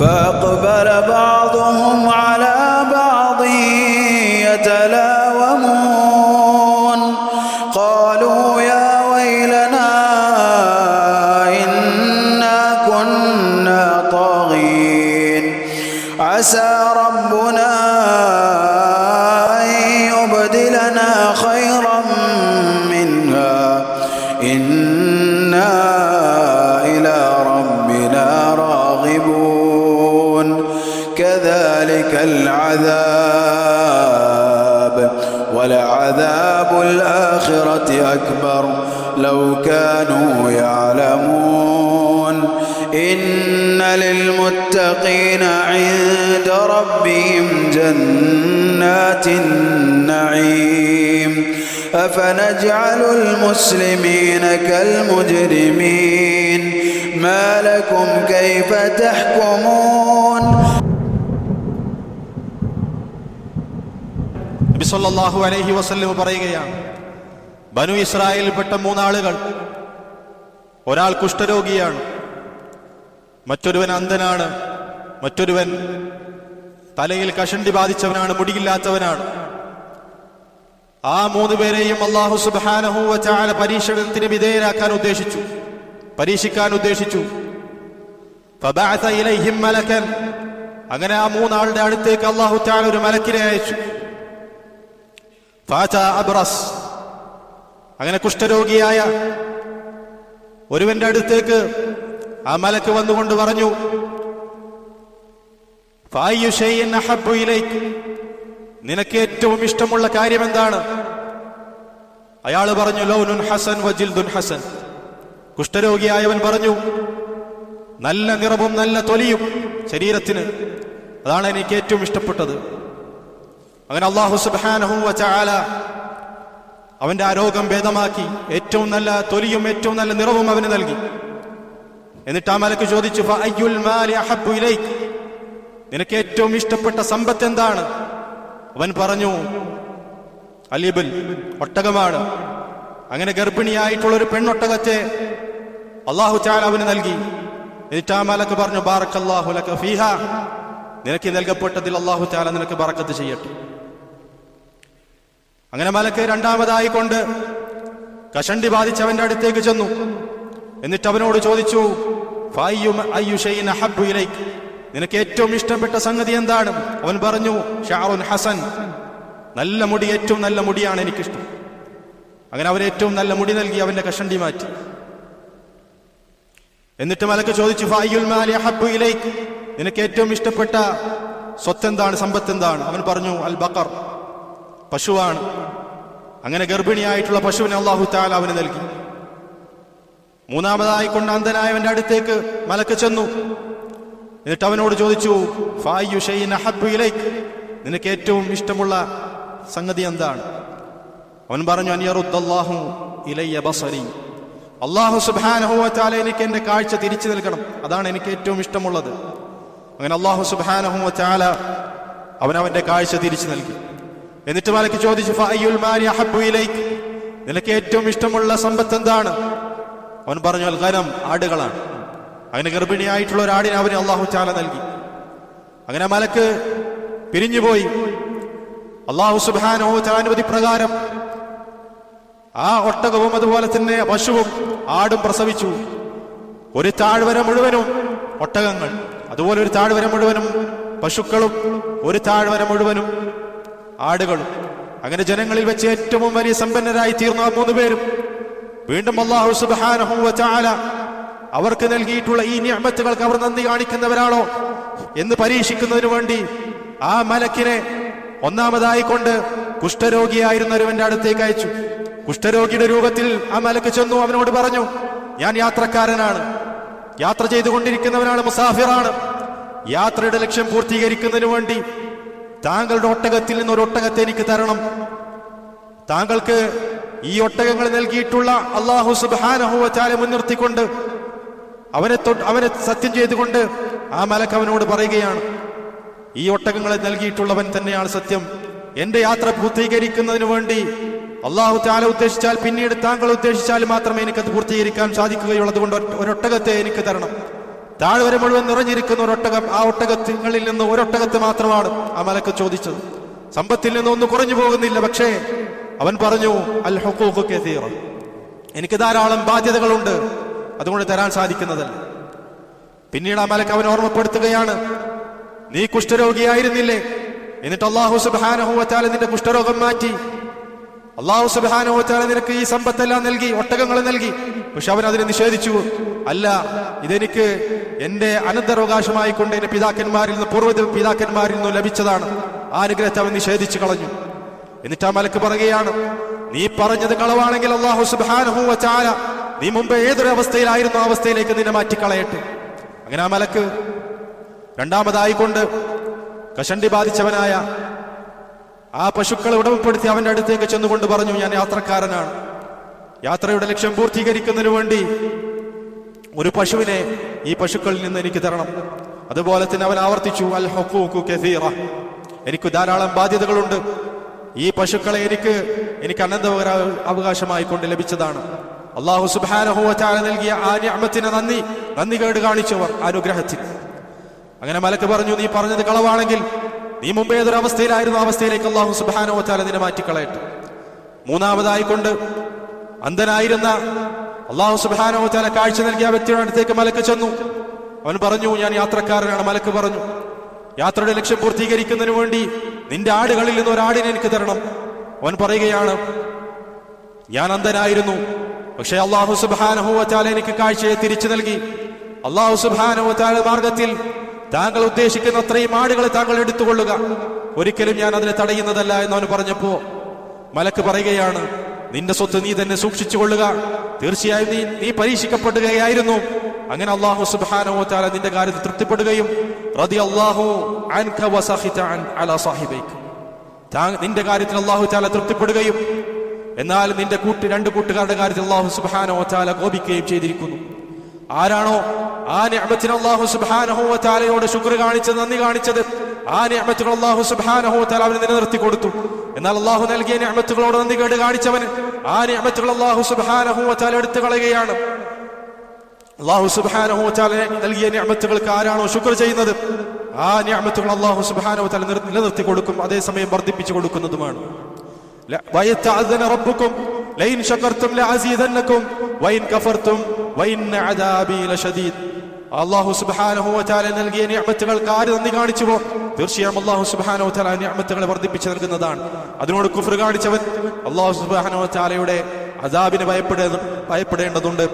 فأقبل بعضهم على العذاب ولعذاب الآخرة أكبر لو كانوا يعلمون. إن للمتقين عند ربهم جنات النعيم. أفنجعل المسلمين كالمجرمين. ما لكم كيف تحكمون؟ നബി സല്ലല്ലാഹു അലൈഹി വസല്ലം പറയുകയാണ് ബനു ഇസ്രായേലിൽപ്പെട്ട മൂന്നാളുകൾ ഒരാൾ കുഷ്ഠരോഗിയാണ് മറ്റൊരുവൻ അന്ധനാണ് മറ്റൊരുവൻ തലയിൽ കഷണ്ടി ബാധിച്ചവനാണ് മുടിയില്ലാത്തവനാണ്. ആ മൂന്ന് പേരെയും അള്ളാഹു സുബ്ഹാനഹു വച്ചാല പരീക്ഷണത്തിന് വിധേയരാക്കാൻ ഉദ്ദേശിച്ചു പരീക്ഷിക്കാൻ ഉദ്ദേശിച്ചു. അങ്ങനെ ആ മൂന്നാളുടെ അടുത്തേക്ക് അള്ളാഹു താല ഒരു മലക്കിനെ അയച്ചു. ഫാറ്റ അബ്രസ്. അങ്ങനെ കുഷ്ഠരോഗിയായ ഒരുവന്റെ അടുത്തേക്ക് ആ മലക്ക് വന്നുകൊണ്ട് പറഞ്ഞു നിനക്ക് ഏറ്റവും ഇഷ്ടമുള്ള കാര്യം എന്താണ്? അയാൾ പറഞ്ഞു ലോനുൻ ഹസൻ വജിൽദുൻ ഹസൻ. കുഷ്ഠരോഗിയായവൻ പറഞ്ഞു നല്ല നിറവും നല്ല തൊലിയും ശരീരത്തിന്. അതാണ് എനിക്ക് ഏറ്റവും ഇഷ്ടപ്പെട്ടത്. അങ്ങനെ അള്ളാഹു സുബ്ഹാനഹു വചാല അവന്റെ ആ രോഗം ഭേദമാക്കി ഏറ്റവും നല്ല തൊലിയും ഏറ്റവും നല്ല നിറവും അവന് നൽകി. എന്നിട്ട് ആ മലക്ക് ചോദിച്ചു? നിനക്ക് ഏറ്റവും ഇഷ്ടപ്പെട്ട സമ്പത്ത് എന്താണ്? അവൻ പറഞ്ഞു അലിബിൽ ഒട്ടകമാണ്. അങ്ങനെ ഗർഭിണിയായിട്ടുള്ള ഒരു പെണ്ണൊട്ടകത്തെ അള്ളാഹു ചാൽ അവന് നൽകി. എന്നിട്ട് ആ മലക്ക് പറഞ്ഞു ബാറക്കല്ലാഹു ലക നിനക്ക് നൽകപ്പെട്ടതിൽ അള്ളാഹു ചാല നിനക്ക് ബറക്കത്ത് ചെയ്യട്ടെ. അങ്ങനെ മലക്ക് രണ്ടാമതായി കൊണ്ട് കഷണ്ടി ബാധിച്ചവന്റെ അടുത്തേക്ക് ചെന്നു. എന്നിട്ട് അവനോട് ചോദിച്ചു "ഫഅയ്യു മ- അയ്യു ഷൈഇൻ നിനക്ക് ഏറ്റവും ഇഷ്ടപ്പെട്ട സംഗതി എന്താണ്? അവൻ പറഞ്ഞു ഷാറുൻ ഹസൻ. നല്ല മുടി ഏറ്റവും നല്ല മുടിയാണ് എനിക്കിഷ്ടം. അങ്ങനെ അവൻ ഏറ്റവും നല്ല മുടി നൽകി അവന്റെ കഷണ്ടി മാറ്റി. എന്നിട്ട് മലക്ക് ചോദിച്ചു ഫായുൽ മാലി ഹബ്ബു ഇലൈക്ക് നിനക്ക് ഏറ്റവും ഇഷ്ടപ്പെട്ട സ്വത്ത് എന്താണ്? സമ്പത്ത് എന്താണ്? അവൻ പറഞ്ഞു അൽ ബക്കർ പശുവാണ്. അങ്ങനെ ഗർഭിണിയായിട്ടുള്ള പശുവിനെ അള്ളാഹു താല അവന് നൽകി. മൂന്നാമതായി കൊണ്ട് അന്ധനായവന്റെ അടുത്തേക്ക് മലക്ക് ചെന്നു. എന്നിട്ട് അവനോട് ചോദിച്ചു ഫായു ഷൈഇൻ അഹബ്ബു ഇലൈക്?" നിനക്ക് ഏറ്റവും ഇഷ്ടമുള്ള സംഗതി എന്താണ്? അവൻ പറഞ്ഞു അനിയറുദ്ദാഹു ഇലയ്യ ബസരി. അള്ളാഹു സുബ്ഹാനഹു വതആല എനിക്ക് എന്റെ കാഴ്ച തിരിച്ചു നൽകണം. അതാണ് എനിക്ക് ഏറ്റവും ഇഷ്ടമുള്ളത്. അങ്ങനെ അള്ളാഹു അവൻ അവന്റെ കാഴ്ച തിരിച്ചു നൽകി. എന്നിട്ട് മലക്ക് ചോദിച്ചു? നിനക്ക് ഏറ്റവും ഇഷ്ടമുള്ള സമ്പത്ത് എന്താണ്? അവൻ പറഞ്ഞു അൽഖനം ആടുകളാണ്. അങ്ങനെ ഗർഭിണിയായിട്ടുള്ള ഒരു ആടിനെ അവന് അള്ളാഹു ചാല നൽകി. അങ്ങനെ മലക്ക് പിരിഞ്ഞുപോയി. അള്ളാഹു സുബാനോ ചാനുമതി പ്രകാരം ആ ഒട്ടകവും അതുപോലെ തന്നെ പശുവും ആടും പ്രസവിച്ചു. ഒരു താഴ്വര മുഴുവനും ഒട്ടകങ്ങൾ അതുപോലെ ഒരു താഴ്വര മുഴുവനും പശുക്കളും ഒരു താഴ്വര മുഴുവനും ആടുകളും അങ്ങനെ ജനങ്ങളിൽ വെച്ച് ഏറ്റവും വലിയ സമ്പന്നരായി തീർന്ന മൂന്ന് പേരും വീണ്ടും അള്ളാഹു സുബ്ഹാനഹു വതആല അവർക്ക് നൽകിയിട്ടുള്ള ഈ ഞാമത്തുകൾക്ക് അവർ നന്ദി കാണിക്കുന്നവരാണോ എന്ന് പരീക്ഷിക്കുന്നതിന് വേണ്ടി ആ മലക്കിനെ ഒന്നാമതായി കൊണ്ട് കുഷ്ഠരോഗിയായിരുന്ന ഒരുവന്റെ അടുത്തേക്ക് അയച്ചു. കുഷ്ഠരോഗിയുടെ രൂപത്തിൽ ആ മലക്ക് ചെന്നു അവനോട് പറഞ്ഞു ഞാൻ യാത്രക്കാരനാണ്. യാത്ര ചെയ്തുകൊണ്ടിരിക്കുന്നവനാണ് മുസാഫിറാണ്. യാത്രയുടെ ലക്ഷ്യം പൂർത്തീകരിക്കുന്നതിന് വേണ്ടി താങ്കളുടെ ഒട്ടകത്തിൽ നിന്ന് ഒരു ഒട്ടകത്തെ എനിക്ക് തരണം. താങ്കൾക്ക് ഈ ഒട്ടകങ്ങൾ നൽകിയിട്ടുള്ള അള്ളാഹു സുബാനഹുവ ചാല മുൻനിർത്തിക്കൊണ്ട് അവനെ അവനെ സത്യം ചെയ്തുകൊണ്ട് ആ മലക്ക് അവനോട് പറയുകയാണ് ഈ ഒട്ടകങ്ങളെ നൽകിയിട്ടുള്ളവൻ തന്നെയാണ് സത്യം. എന്റെ യാത്ര പൂർത്തീകരിക്കുന്നതിന് വേണ്ടി അള്ളാഹു താല ഉദ്ദേശിച്ചാൽ പിന്നീട് താങ്കൾ ഉദ്ദേശിച്ചാൽ മാത്രമേ എനിക്കത് പൂർത്തീകരിക്കാൻ സാധിക്കുകയുള്ളൂ അതുകൊണ്ട് ഒറ്റ- ഒരൊട്ടകത്തെ എനിക്ക് തരണം. താഴ്വര മുഴുവൻ നിറഞ്ഞിരിക്കുന്ന ഒരൊട്ടകം ആ ഒട്ടകത്തിങ്ങളിൽ നിന്ന് ഒരൊട്ടകത്ത് മാത്രമാണ് ആ മലക്ക് ചോദിച്ചത്. സമ്പത്തിൽ നിന്ന് ഒന്നും കുറഞ്ഞു പോകുന്നില്ല പക്ഷേ അവൻ പറഞ്ഞു അൽ ഹുഖൂഖു കസീറ. എനിക്ക് ധാരാളം ബാധ്യതകളുണ്ട് അതുകൊണ്ട് തരാൻ സാധിക്കുന്നതല്ല. പിന്നീട് ആ മലക്ക് അവൻ ഓർമ്മപ്പെടുത്തുകയാണ് നീ കുഷ്ഠരോഗിയായിരുന്നില്ലേ? എന്നിട്ട് അള്ളാഹു സുബാനഹുവറ്റാല നിന്റെ കുഷ്ഠരോഗം മാറ്റി. അള്ളാഹു സുബാനഹുവറ്റാല നിനക്ക് ഈ സമ്പത്തെല്ലാം നൽകി ഒട്ടകങ്ങൾ നൽകി. പക്ഷെ അവൻ അതിനെ നിഷേധിച്ചു. അല്ല ഇതെനിക്ക് എന്റെ അനന്തരാവകാശമായി കൊണ്ട് എന്റെ പിതാക്കന്മാരിൽ നിന്ന് പൂർവ പിതാക്കന്മാരിൽ നിന്നും ലഭിച്ചതാണ്. ആ അനുഗ്രഹത്തെ അവൻ നിഷേധിച്ചു കളഞ്ഞു. എന്നിട്ട് ആ മലക്ക് പറയുകയാണ് നീ പറഞ്ഞത് കളവാണെങ്കിൽ അള്ളാഹു സുബാനഹു വച്ചാല നീ മുമ്പ് ഏതൊരു അവസ്ഥയിലായിരുന്നു ആ അവസ്ഥയിലേക്ക് നിന്നെ മാറ്റിക്കളയട്ടെ. അങ്ങനെ ആ മലക്ക് രണ്ടാമതായിക്കൊണ്ട് കഷണ്ടി ബാധിച്ചവനായ ആ പശുക്കളെ ഉടമപ്പെടുത്തി അവന്റെ അടുത്തേക്ക് ചെന്നുകൊണ്ട് പറഞ്ഞു ഞാൻ യാത്രക്കാരനാണ്. യാത്രയുടെ ലക്ഷ്യം പൂർത്തീകരിക്കുന്നതിന് വേണ്ടി ഒരു പശുവിനെ ഈ പശുക്കളിൽ നിന്ന് എനിക്ക് തരണം. അതുപോലെ തന്നെ അവൻ ആവർത്തിച്ചു അൽ കസീറ. എനിക്ക് ധാരാളം ബാധ്യതകളുണ്ട്. ഈ പശുക്കളെ എനിക്ക് എനിക്ക് അനന്ത അവകാശമായി കൊണ്ട് ലഭിച്ചതാണ്. അള്ളാഹു സുബാനഹുവാല നൽകിയ ആ ഞാമത്തിന് നന്ദി നന്ദി കേട് കാണിച്ചവർ അനുഗ്രഹത്തിൽ. അങ്ങനെ മലക്ക് പറഞ്ഞു നീ പറഞ്ഞത് കളവാണെങ്കിൽ നീ മുമ്പ് ഏതൊരു അവസ്ഥയിലായിരുന്നു ആ അവസ്ഥയിലേക്ക് അള്ളാഹു സുബാനഹുവാല നിന്നെ മാറ്റിക്കളയട്ടെ. മൂന്നാമതായി കൊണ്ട് അന്ധനായിരുന്ന അള്ളാഹു സുബാനോ ചാല കാഴ്ച നൽകിയ വ്യക്തിയുടെ അടുത്തേക്ക് മലക്ക് ചെന്നു. അവൻ പറഞ്ഞു ഞാൻ യാത്രക്കാരനാണ് മലക്ക് പറഞ്ഞു. യാത്രയുടെ ലക്ഷ്യം പൂർത്തീകരിക്കുന്നതിന് വേണ്ടി നിന്റെ ആടുകളിൽ നിന്ന് ഒരാടിനെ എനിക്ക് തരണം. അവൻ പറയുകയാണ് ഞാൻ അന്ധനായിരുന്നു പക്ഷെ അള്ളാഹു സുബാനഹുവറ്റാല എനിക്ക് കാഴ്ചയെ തിരിച്ചു നൽകി. അള്ളാഹു സുബാനഹുവറ്റാല മാർഗത്തിൽ താങ്കൾ ഉദ്ദേശിക്കുന്ന അത്രയും ആടുകളെ താങ്കൾ എടുത്തുകൊള്ളുക. ഒരിക്കലും ഞാൻ അതിനെ തടയുന്നതല്ല എന്ന് അവൻ പറഞ്ഞപ്പോ മലക്ക് പറയുകയാണ് നിന്റെ സ്വത്ത് നീ തന്നെ സൂക്ഷിച്ചു കൊള്ളുക തീർച്ചയായും നീ നീ പരീക്ഷിക്കപ്പെടുകയായിരുന്നു. അങ്ങനെ അള്ളാഹു സുബാനോ താല നിന്റെ കാര്യത്തിൽ തൃപ്തിപ്പെടുകയും റതി അള്ളാഹു നിന്റെ കാര്യത്തിൽ അള്ളാഹു താല തൃപ്തിപ്പെടുകയും എന്നാൽ നിന്റെ കൂട്ട് രണ്ട് കൂട്ടുകാരുടെ കാര്യത്തിൽ അള്ളാഹു സുബാനോ താല കോപിക്കുകയും ചെയ്തിരിക്കുന്നു. ആരാണോ ആ ഞാമത്തിന് അള്ളാഹു സുബാനഹോ താലയോട് ശുക്ർ കാണിച്ചത് നന്ദി കാണിച്ചത്? ആ ഞാമത്തുകൾ അള്ളാഹു സുബാനഹോ അവന് നിലനിർത്തി കൊടുത്തു. എന്നാൽ അള്ളാഹു നൽകിയ ഞാമത്തുകളോട് നന്ദി കേട് കാണിച്ചവന് ആ ഞാമത്തുകൾ അള്ളാഹു സുബാനഹോ താല എടുത്തു കളയുകയാണ്. അള്ളാഹു സുബാനഹോ നൽകിയ ഞാമത്തുകൾക്ക് ആരാണോ ശുക്ർ ചെയ്യുന്നത്? ആ ഞാമത്തുകൾ അള്ളാഹു സുബാനഹോ നിലനിർത്തി കൊടുക്കും അതേസമയം വർദ്ധിപ്പിച്ചു കൊടുക്കുന്നതുമാണ്. റബ്ബുക്കും ലൈൻ കഫർത്തും അദാബി ലശദീദ് അള്ളാഹു സുബ്ഹാനഹു വ തആല നൽകിയ നിഅമത്തുകൾക്ക് ആര് നന്ദി കാണിച്ചുവോ? തീർച്ചയായും അള്ളാഹു സുബാനോ താല നിയമത്തുകളെ വർദ്ധിപ്പിച്ചു നൽകുന്നതാണ്. അതിനോട് കുഫർ കാണിച്ചവൻ അള്ളാഹു സുബാനോ താലയുടെ അദാബിനെ ഭയപ്പെടേ ഭയപ്പെടേണ്ടതുണ്ട്.